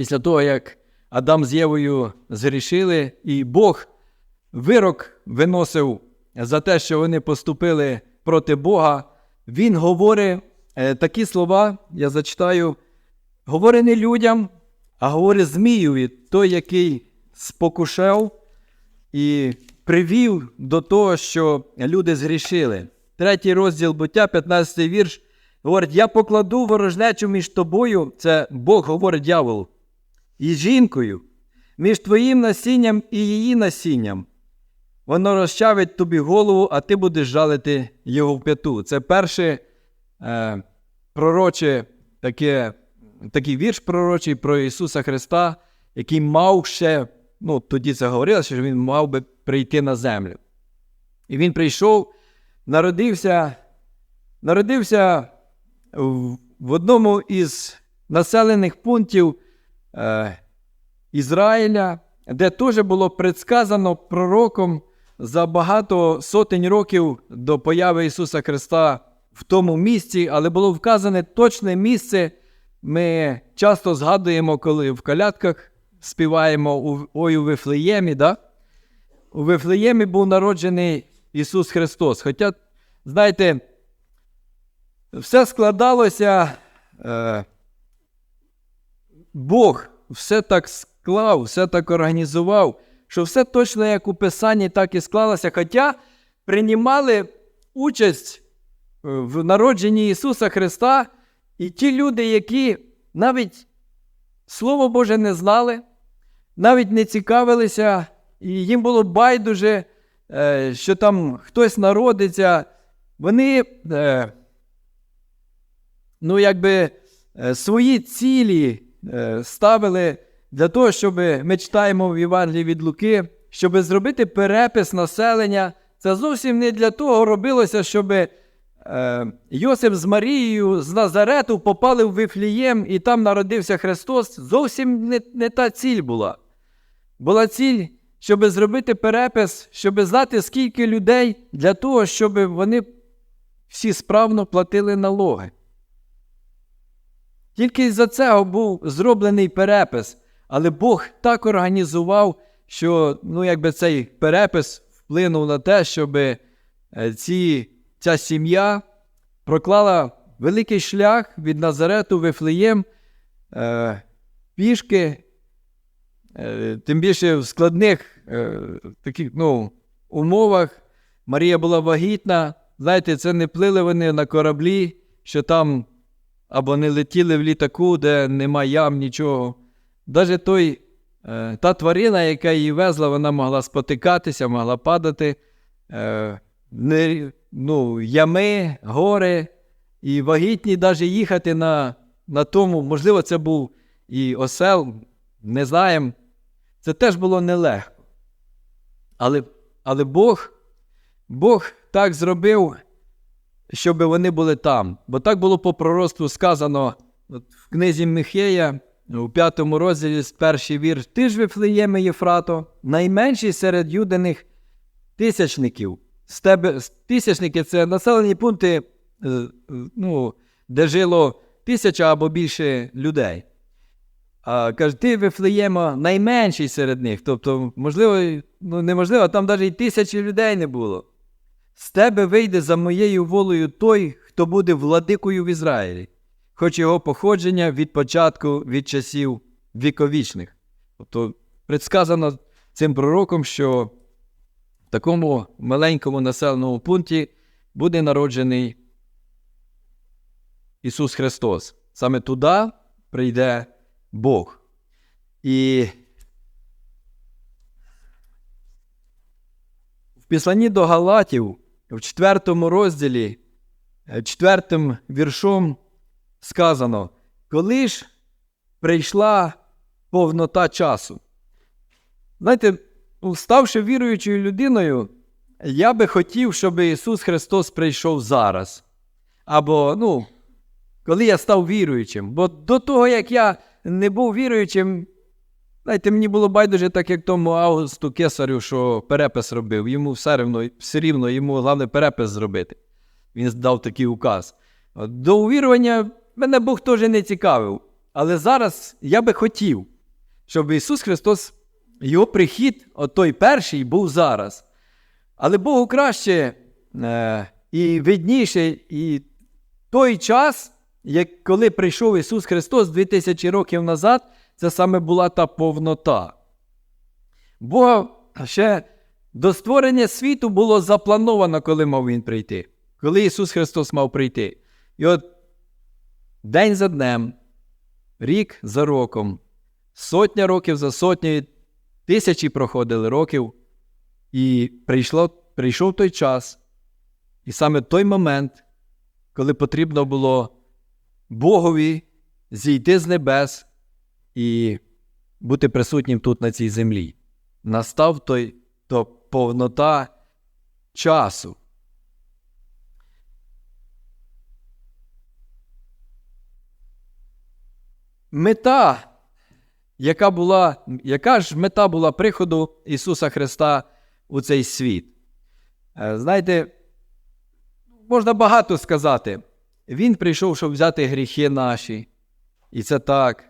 після того, як Адам з Євою згрішили, і Бог вирок виносив за те, що вони поступили проти Бога, він говорить е, такі слова, я зачитаю, говорить не людям, а говорить Змієві, той, який спокушав і привів до того, що люди згрішили. Третій розділ буття, 15 вірш, говорить: Я покладу ворожнечу між тобою, це Бог говорить дьяволу, і жінкою, між твоїм насінням і її насінням. Воно розчавить тобі голову, а ти будеш жалити його в п'яту. Це перше е, пророче таке, такий вірш пророчий про Ісуса Христа, який мав ще, ну тоді це говорилося, що Він мав би прийти на землю. І він прийшов, народився, народився в, одному із населених пунктів е, Ізраїля, де теж було предсказано пророком за багато сотень років до появи Ісуса Христа в тому місці, але було вказане точне місце. Ми часто згадуємо, коли в колядках співаємо ой у Вифлеємі. Да? У Вифлеємі був народжений Ісус Христос. Хоча, знаєте, все складалося, е, Бог все так склав, все так організував, що все точно як у Писанні, так і склалося. Хоча приймали участь е, в народженні Ісуса Христа і ті люди, які навіть Слово Боже не знали, навіть не цікавилися, і їм було байдуже, е, що там хтось народиться. Вони, е, ну, якби свої цілі ставили для того, щоб ми читаємо в Євангелії від Луки, щоб зробити перепис населення. Це зовсім не для того робилося, щоб е, Йосип з Марією з Назарету попали в Вифлієм і там народився Христос. Зовсім не, не та ціль була. Була ціль, щоб зробити перепис, щоб знати, скільки людей для того, щоб вони всі справно платили налоги. Тільки за цього був зроблений перепис, але Бог так організував, що ну, якби цей перепис вплинув на те, щоб е, ці, ця сім'я проклала великий шлях від Назарету в Вифлеєм е, пішки, е, тим більше в складних е, таких ну, умовах. Марія була вагітна. Знаєте, це не плили вони на кораблі, що там або не летіли в літаку, де нема ям, нічого. Даже той, е, та тварина, яка її везла, вона могла спотикатися, могла падати. Е, не, ну, ями, гори, і вагітні навіть їхати на, на тому, можливо, це був і осел, не знаємо. Це теж було нелегко. Але, але Бог, Бог так зробив, щоб вони були там. Бо так було по пророцтву сказано от в книзі Михея, у п'ятому розділі перший вірш. Ти ж Вифлеєме Єфрато, найменший серед юдиних тисячників. З тебе тисячники це населені пункти, е, ну, де жило тисяча або більше людей. А каже, ти Вифлеєма найменший серед них. Тобто, можливо, ну неможливо, там навіть і тисячі людей не було. З тебе вийде за моєю волею той, хто буде владикою в Ізраїлі, хоч його походження від початку від часів віковічних. Тобто предсказано цим пророком, що в такому маленькому населеному пункті буде народжений Ісус Христос. Саме туди прийде Бог. І в Післанні до Галатів, в четвертому розділі, е, четвертим віршом сказано, коли ж прийшла повнота часу. Знаєте, ну, ставши віруючою людиною, я би хотів, щоб Ісус Христос прийшов зараз. Або, ну, коли я став віруючим. Бо до того, як я не був віруючим, знаєте, мені було байдуже, так як тому Августу Кесарю, що перепис робив. Йому все рівно, все рівно йому головне перепис зробити. Він дав такий указ. До увірування мене Бог теж не цікавив. Але зараз я би хотів. щоб Ісус Христос, Його прихід, от той перший, був зараз. Але Богу краще е, і видніше, і той час, як коли прийшов Ісус Христос 2000 років назад, це саме була та повнота. Бога ще до створення світу було заплановано, коли мав Він прийти, коли Ісус Христос мав прийти. І от день за днем, рік за роком, сотня років за сотнею, тисячі проходили років, і прийшло, прийшов той час, і саме той момент, коли потрібно було Богові зійти з небес і бути присутнім тут на цій землі. Настав той то повнота часу. Мета, яка була, яка ж мета була приходу Ісуса Христа у цей світ? Е, Знаєте, можна багато сказати. Він прийшов, щоб взяти гріхи наші. І це так.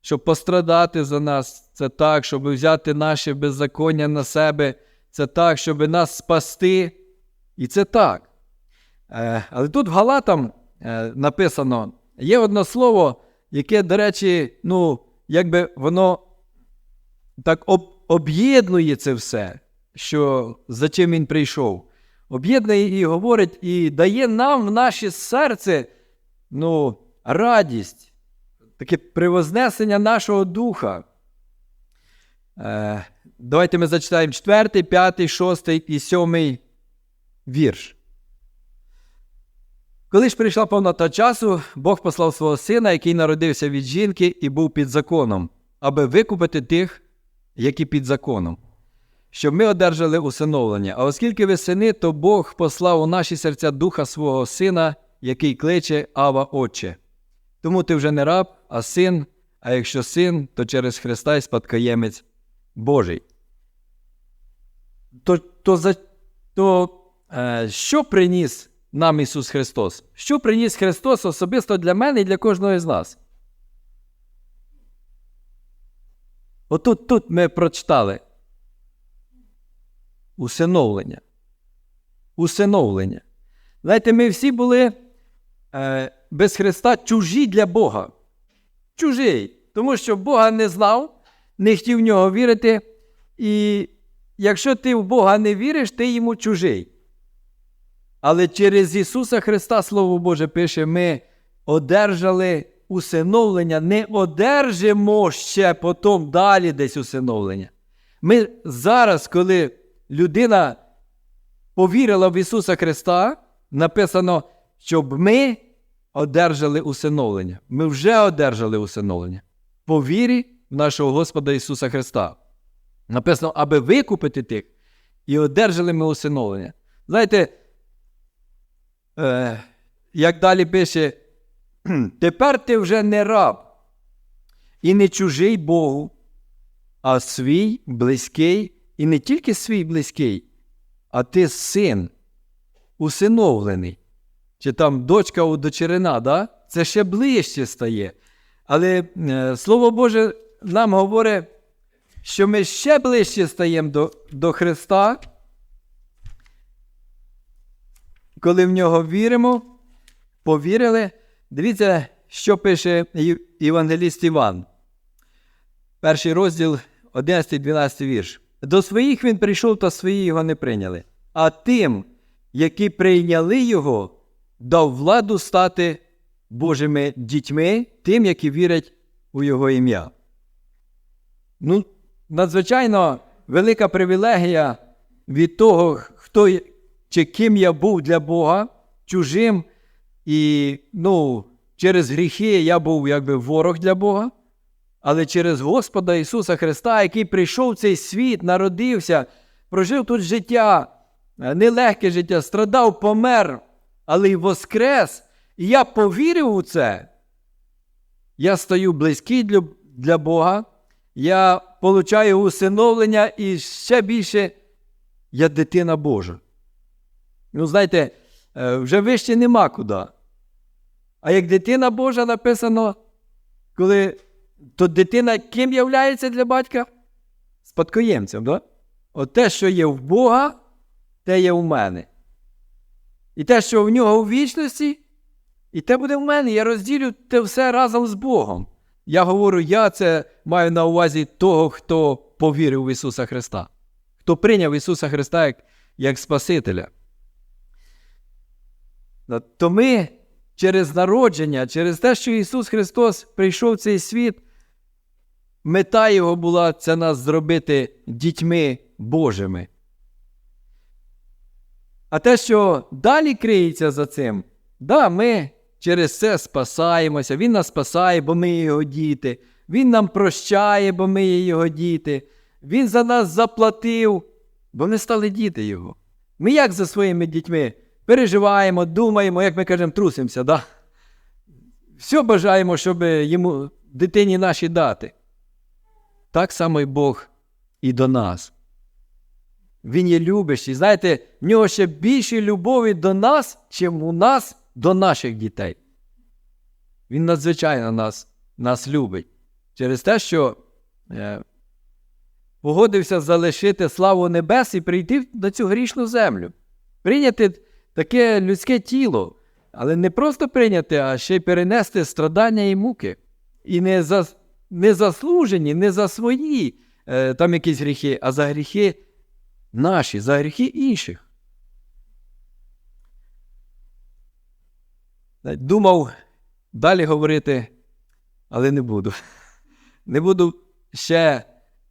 Щоб пострадати за нас, це так, щоб взяти наше беззаконня на себе, це так, щоб нас спасти. І це так. Е, але тут в Галатам е, написано: є одне слово, яке, до речі, ну, якби воно так об, об'єднує це все, що за чим він прийшов. Об'єднує і говорить, і дає нам в наше серце ну, радість, таке привознесення нашого духа. Е, давайте ми зачитаємо 4, 5, 6 і 7 вірш. Коли ж прийшла повнота часу, Бог послав свого сина, який народився від жінки і був під законом, аби викупити тих, які під законом, щоб ми одержали усиновлення. А оскільки ви сини, то Бог послав у наші серця духа свого сина, який кличе Ава Отче. Тому ти вже не раб, а син, а якщо син, то через Христа й спадкоємець Божий. То, то, за, то е, що приніс нам Ісус Христос? Що приніс Христос особисто для мене і для кожного з нас? Отут тут ми прочитали. Усиновлення. Усиновлення. Знаєте, ми всі були е, без Христа чужі для Бога. Чужий. Тому що Бога не знав, не хотів в нього вірити. І якщо ти в Бога не віриш, ти йому чужий. Але через Ісуса Христа, Слово Боже, пише, ми одержали усиновлення, не одержимо ще потім далі десь усиновлення. Ми зараз, коли людина повірила в Ісуса Христа, написано, щоб ми одержали усиновлення. Ми вже одержали усиновлення. По вірі в нашого Господа Ісуса Христа. Написано, аби викупити тих, і одержали ми усиновлення. Знаєте, е, як далі пише, тепер ти вже не раб і не чужий Богу, а свій близький, і не тільки свій близький, а ти син, усиновлений. Чи там дочка удочерена, да? це ще ближче стає. Але е, Слово Боже нам говорить, що ми ще ближче стаємо до, до Христа, коли в нього віримо, повірили. Дивіться, що пише Євангеліст Іван. Перший розділ, 11-12 вірш. До своїх він прийшов, та свої його не прийняли. А тим, які прийняли його, дав владу стати Божими дітьми, тим, які вірять у Його ім'я. Ну, надзвичайно велика привілегія від того, хто чи ким я був для Бога, чужим, і ну, через гріхи я був якби ворог для Бога. Але через Господа Ісуса Христа, який прийшов в цей світ, народився, прожив тут життя, нелегке життя, страдав, помер, але й воскрес. І я повірив у це. Я стаю близький для, для Бога, я получаю усиновлення і ще більше я дитина Божа. Ну, знаєте, вже вище нема куди. А як дитина Божа написано, коли то дитина ким являється для батька? Спадкоємцем, да? От те, що є в Бога, те є в мене. І те, що в нього в вічності, і те буде в мене. Я розділю те все разом з Богом. Я говорю, я це маю на увазі того, хто повірив в Ісуса Христа, хто прийняв Ісуса Христа як, як Спасителя. Ну, То ми через народження, через те, що Ісус Христос прийшов в цей світ, мета Його була це нас зробити дітьми Божими. А те, що далі криється за цим, да, ми через це спасаємося, Він нас спасає, бо ми його діти. Він нам прощає, бо ми його діти. Він за нас заплатив, бо ми стали діти Його. Ми як за своїми дітьми переживаємо, думаємо, як ми кажемо, трусимося, да? Все бажаємо, щоб йому дитині нашій дати. Так само й Бог і до нас. Він є любящий. Знаєте, в нього ще більше любові до нас, чим у нас до наших дітей. Він надзвичайно нас, нас любить. Через те, що е, погодився залишити славу небес і прийти на цю грішну землю. Прийняти таке людське тіло, але не просто прийняти, а ще й перенести страдання і муки. І не за, не заслужені, не за свої е, там якісь гріхи, а за гріхи наші, за гріхи інших. Думав далі говорити, але не буду. Не буду ще,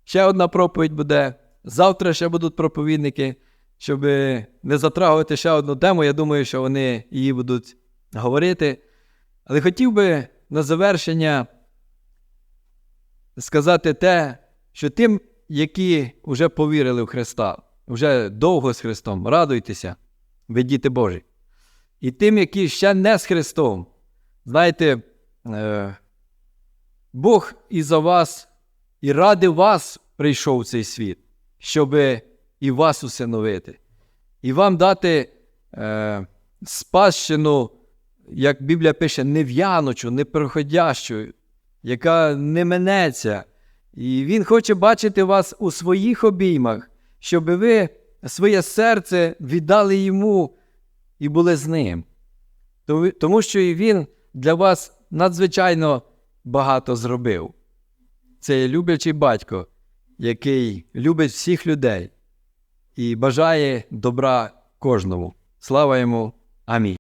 ще одна проповідь буде. Завтра ще будуть проповідники, щоб не затрагувати ще одну тему. Я думаю, що вони її будуть говорити. Але хотів би на завершення сказати те, що тим, які вже повірили в Христа, вже довго з Христом, радуйтеся, ви діти Божі. І тим, які ще не з Христом, знаєте, е, Бог і за вас, і ради вас прийшов в цей світ, щоб і вас усиновити, і вам дати е, спадщину, як Біблія пише, нев'яночу, непроходящу, яка не минеться. І Він хоче бачити вас у своїх обіймах, щоб ви своє серце віддали йому і були з ним. Тому що і він для вас надзвичайно багато зробив. Це люблячий батько, який любить всіх людей і бажає добра кожному. Слава йому. Амінь.